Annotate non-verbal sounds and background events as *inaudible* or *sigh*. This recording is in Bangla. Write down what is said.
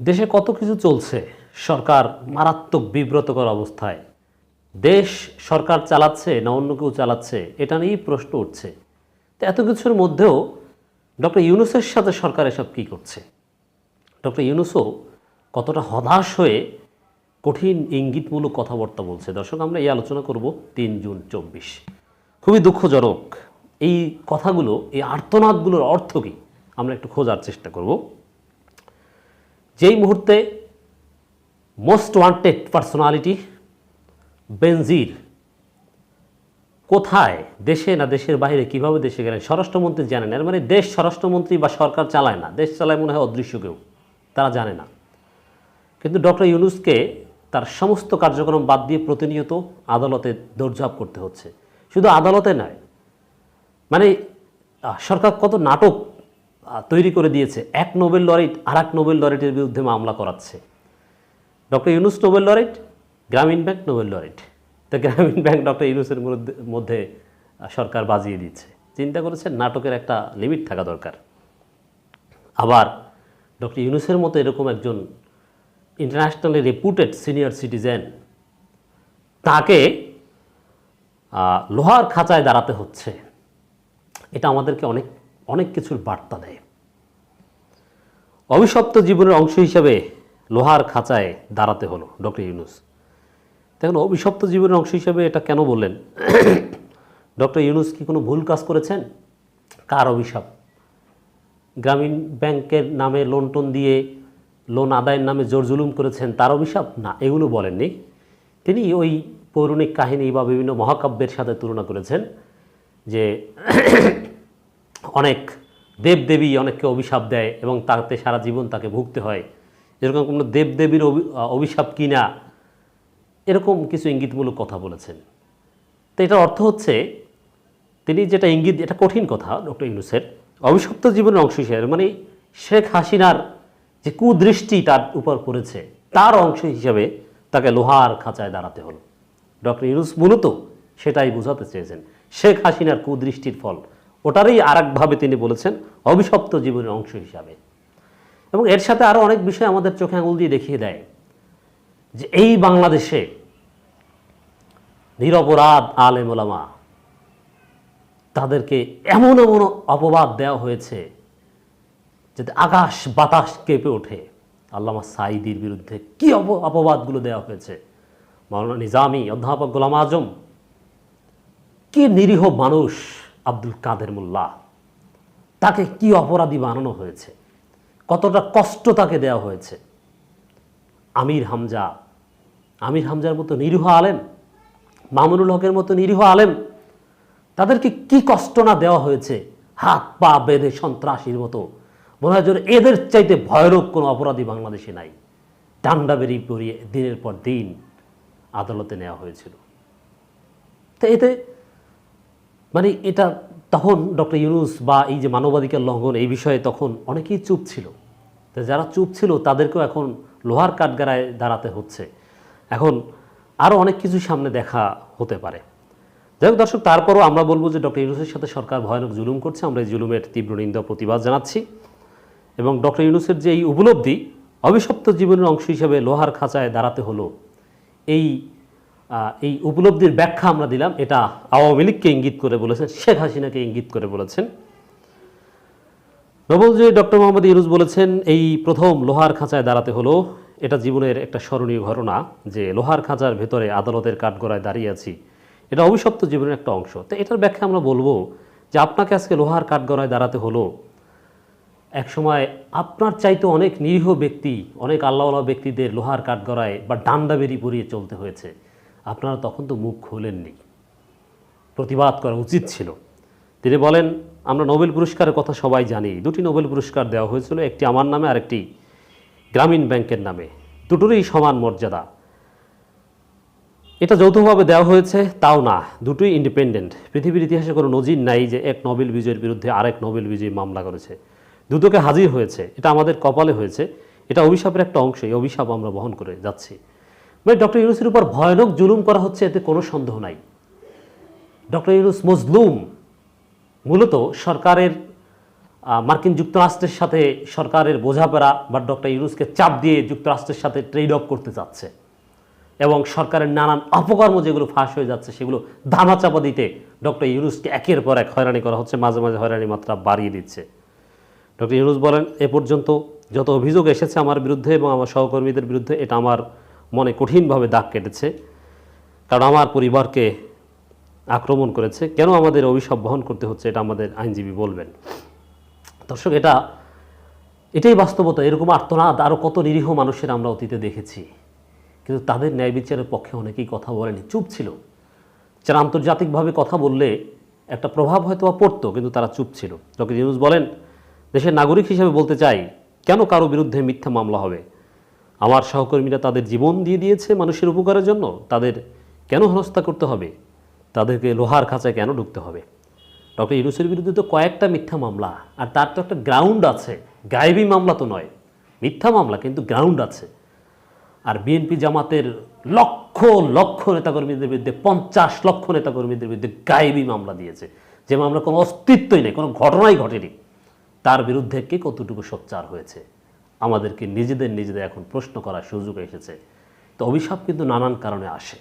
দেশে কত কিছু চলছে, সরকার মারাত্মক বিব্রতকর অবস্থায়। দেশ, সরকার চালাচ্ছে না অন্য কেউ চালাচ্ছে, এটা নিয়েই প্রশ্ন উঠছে। তো এত কিছুর মধ্যেও ডক্টর ইউনুসের সাথে সরকার এসব কী করছে? ডক্টর ইউনুসও কতটা হতাশ হয়ে কঠিন ইঙ্গিতমূলক কথাবার্তা বলছে। দর্শক, আমরা এই আলোচনা করব তিন জুন চব্বিশ। খুবই দুঃখজনক, এই কথাগুলো, এই আর্তনাদগুলোর অর্থ কী? আমরা একটু খোঁজার চেষ্টা করব। যেই মুহূর্তে মোস্ট ওয়ান্টেড পার্সোনালিটি বেনজির কোথায়, দেশে না দেশের বাইরে কীভাবে দেশে গেলেন? স্বরাষ্ট্রমন্ত্রী জানেন এর মানে দেশ স্বরাষ্ট্রমন্ত্রী বা সরকার চালায় না। দেশ চালায় মনে হয় অদৃশ্য কেউ। তারা জানে না। কিন্তু ডক্টর ইউনুসকে তার সমস্ত কার্যক্রম বাদ দিয়ে প্রতিনিয়ত আদালতে দৌড়ঝাঁপ করতে হচ্ছে। শুধু আদালতে নয় মানে সরকার কত নাটক তৈরি করে দিয়েছে। এক নোবেল লরিট আর এক নোবেল লরিটের বিরুদ্ধে মামলা করাচ্ছে। ডক্টর ইউনুস নোবেল লরিট, গ্রামীণ ব্যাংক নোবেল লরিট। তো গ্রামীণ ব্যাংক ডক্টর ইউনুসের মধ্যে সরকার বাজিয়ে দিচ্ছে। চিন্তা করেছেন? নাটকের একটা লিমিট থাকা দরকার। আবার ডক্টর ইউনুসের মতো এরকম একজন ইন্টারন্যাশনালি রেপুটেড সিনিয়র সিটিজেন, তাকে লোহার খাঁচায় দাঁড়াতে হচ্ছে। এটা আমাদেরকে অনেক অনেক কিছুর বার্তা দেয়। অভিশপ্ত জীবনের অংশ হিসাবে লোহার খাঁচায় দাঁড়াতে হলো ডক্টর ইউনুস। দেখুন, অভিশপ্ত জীবনের অংশ হিসাবে এটা কেন বললেন? *clears throat* ডক্টর ইউনুস কি কোনো ভুল কাজ করেছেন? কার অভিশাপ? গ্রামীণ ব্যাংকের নামে লোন টোন দিয়ে লোন আদায়ের নামে জোর জুলুম করেছেন, তার অভিশাপ? না, এগুলো বলেননি। তিনি ওই পৌরাণিক কাহিনী বা বিভিন্ন মহাকাব্যের সাথে তুলনা করেছেন যে অনেক দেবদেবী অনেককে অভিশাপ দেয় এবং তাতে সারা জীবন তাকে ভুগতে হয়। এরকম কোনো দেবদেবীর অভি- অভিশাপ কিনা এরকম কিছু ইঙ্গিতমূলক কথা বলেছেন। তো এটার অর্থ হচ্ছে, তিনি যেটা ইঙ্গিত, এটা কঠিন কথা, ডক্টর ইউনুসের। অভিশপ্ত জীবনের অংশ হিসেবে মানে শেখ হাসিনার যে কুদৃষ্টি তার উপর পড়েছে, তার অংশ হিসেবে তাকে লোহার খাঁচায় দাঁড়াতে হলো। ডক্টর ইউনুস মূলত সেটাই বোঝাতে চেয়েছেন। শেখ হাসিনার কুদৃষ্টির ফল। ওটারই আরেকভাবে তিনি বলেছেন, অভিশপ্ত জীবনের অংশ হিসাবে। এবং এর সাথে আরও অনেক বিষয় আমাদের চোখে আঙুল দিয়ে দেখিয়ে দেয় যে এই বাংলাদেশে নিরপরাধ আলেম ওলামা, তাদেরকে এমন এমন অপবাদ দেওয়া হয়েছে যাতে আকাশ বাতাস কেঁপে ওঠে। আল্লামা সাইদির বিরুদ্ধে কি অপ, অপবাদগুলো দেওয়া হয়েছে? মাওলানা নিজামি, অধ্যাপক গোলাম আজম, কি নিরীহ মানুষ আব্দুল কাদের মোল্লা। তাকে কি অপরাধী বানানো হয়েছে? কতটা কষ্ট তাকে দেওয়া হয়েছে? আমির হামজা। আমির হামজার মতো নিরীহ আলেম, মামুনুল হকের মতো নিরীহ আলেম, তাদেরকে কি কষ্ট না দেওয়া হয়েছে? হাত পা বেঁধে সন্ত্রাসীর মতো। মনে হয় যেন এদের চাইতে ভয়ানক কোনো অপরাধী বাংলাদেশে নাই। ডান্ডা বেরিয়ে পড়িয়ে দিনের পর দিন আদালতে নেওয়া হয়েছিল। তো এতে মানে এটা তখন ডক্টর ইউনুস বা এই যে মানবাধিকার লঙ্ঘন এই বিষয়ে তখন অনেকেই চুপ ছিল। তো যারা চুপ ছিল তাদেরকেও এখন লোহার কাঠগাড়ায় দাঁড়াতে হচ্ছে। এখন আরও অনেক কিছু সামনে দেখা হতে পারে। যাই হোক দর্শক, তারপরও আমরা বলব যে ডক্টর ইউনুসের সাথে সরকার ভয়ানক জুলুম করছে। আমরা এই জুলুমের তীব্র নিন্দা প্রতিবাদ জানাচ্ছি। এবং ডক্টর ইউনুসের যে এই উপলব্ধি, অভিশপ্ত জীবনের অংশ হিসেবে লোহার খাঁচায় দাঁড়াতে হলো, এই এই উপলব্ধির ব্যাখ্যা আমরা দিলাম, এটা আওয়ামী লীগকে ইঙ্গিত করে বলেছেন, শেখ হাসিনাকে ইঙ্গিত করে বলেছেন। নবলজয়ী ডক্টর মোহাম্মদ ইউনুস বলেছেন, এই প্রথম লোহার খাঁচায় দাঁড়াতে হলো, এটা জীবনের একটা স্মরণীয় ঘটনা যে লোহার খাঁচার ভেতরে আদালতের কাঠগড়ায় দাঁড়িয়ে আছি। এটা অভিশপ্ত জীবনের একটা অংশ। তো এটার ব্যাখ্যা আমরা বলব যে আপনাকে আজকে লোহার কাঠগড়ায় দাঁড়াতে হলো। এক সময় আপনার চাইতে অনেক নিরীহ ব্যক্তি, অনেক আল্লাহওয়ালা ব্যক্তিদের লোহার কাঠগড়ায় বা ডান্ডা বেরি পরিয়ে চলতে হয়েছে। আপনারা তখন তো মুখ খোলেননি। প্রতিবাদ করা উচিত ছিল। তিনি বলেন, আমরা নোবেল পুরস্কারের কথা সবাই জানি। দুটি নোবেল পুরস্কার দেওয়া হয়েছিল, একটি আমার নামে আর একটি গ্রামীণ ব্যাংকের নামে। দুটোরই সমান মর্যাদা। এটা যৌথভাবে দেওয়া হয়েছে, তাও না। দুটোই ইন্ডিপেন্ডেন্ট পৃথিবীর ইতিহাসে কোনো নজির নাই যে এক নোবেল বিজয়ের বিরুদ্ধে আরেক নোবেল বিজয়ী মামলা করেছে। দুটোকে হাজির হয়েছে। এটা আমাদের কপালে হয়েছে। এটা অভিশাপের একটা অংশ। এই অভিশাপ আমরা বহন করে যাচ্ছি। মানে ডক্টর ইউনুসের উপর ভয়ানক জুলুম করা হচ্ছে, এতে কোনো সন্দেহ নাই। ডক্টর ইউনুস মজলুম। মূলত সরকারের মার্কিন যুক্তরাষ্ট্রের সাথে সরকারের বোঝাপড়া বা ডক্টর ইউনুসকে চাপ দিয়ে যুক্তরাষ্ট্রের সাথে ট্রেড অফ করতে চাচ্ছে। এবং সরকারের নানান অপকর্ম যেগুলো ফাঁস হয়ে যাচ্ছে, সেগুলো ধামাচাপা দিতে ডক্টর ইউনুসকে একের পর এক হয়রানি করা হচ্ছে, মাঝে মাঝে হয়রানি মাত্রা বাড়িয়ে দিচ্ছে। ডক্টর ইউনুস বলেন, এ পর্যন্ত যত অভিযোগ এসেছে আমার বিরুদ্ধে এবং আমার সহকর্মীদের বিরুদ্ধে, এটা আমার মনে কঠিনভাবে দাগ কেটেছে, কারণ আমার পরিবারকে আক্রমণ করেছে। কেন আমাদের অভিশাপ বহন করতে হচ্ছে এটা আমাদের আইনজীবী বলবেন। দর্শক, এটা, এটাই বাস্তবতা। এরকম আর্তনাদ আরও কত নিরীহ মানুষের আমরা অতীতে দেখেছি। কিন্তু তাদের ন্যায় বিচারের পক্ষে অনেকেই কথা বলেনি, চুপ ছিল। যারা আন্তর্জাতিকভাবে কথা বললে একটা প্রভাব হয়তো বা পড়তো, কিন্তু তারা চুপ ছিল। ডক্টর ইউনুস বলেন, দেশের নাগরিক হিসেবে বলতে চাই, কেন কারও বিরুদ্ধে মিথ্যা মামলা হবে? আমার সহকর্মীরা তাদের জীবন দিয়ে দিয়েছে মানুষের উপকারের জন্য। তাদের কেন হেনস্থা করতে হবে? তাদেরকে লোহার খাঁচায় কেন ঢুকতে হবে? ডক্টর ইউনুসের বিরুদ্ধে তো কয়েকটা মিথ্যা মামলা, আর তার তো একটা গ্রাউন্ড আছে। গায়েবী মামলা তো নয়। মিথ্যা মামলা, কিন্তু গ্রাউন্ড আছে। আর বিএনপি জামাতের লক্ষ লক্ষ নেতাকর্মীদের বিরুদ্ধে, পঞ্চাশ লক্ষ নেতাকর্মীদের বিরুদ্ধে গায়েবী মামলা দিয়েছে। যে মামলা কোনো অস্তিত্বই নেই, কোনো ঘটনাই ঘটেনি। তার বিরুদ্ধে কে কতটুকু সোচ্চার হয়েছে? আমাদেরকে নিজেদের নিজেদের এখন প্রশ্ন করার সুযোগ এসেছে। তো অভিশাপ কিন্তু নানান কারণে আসে।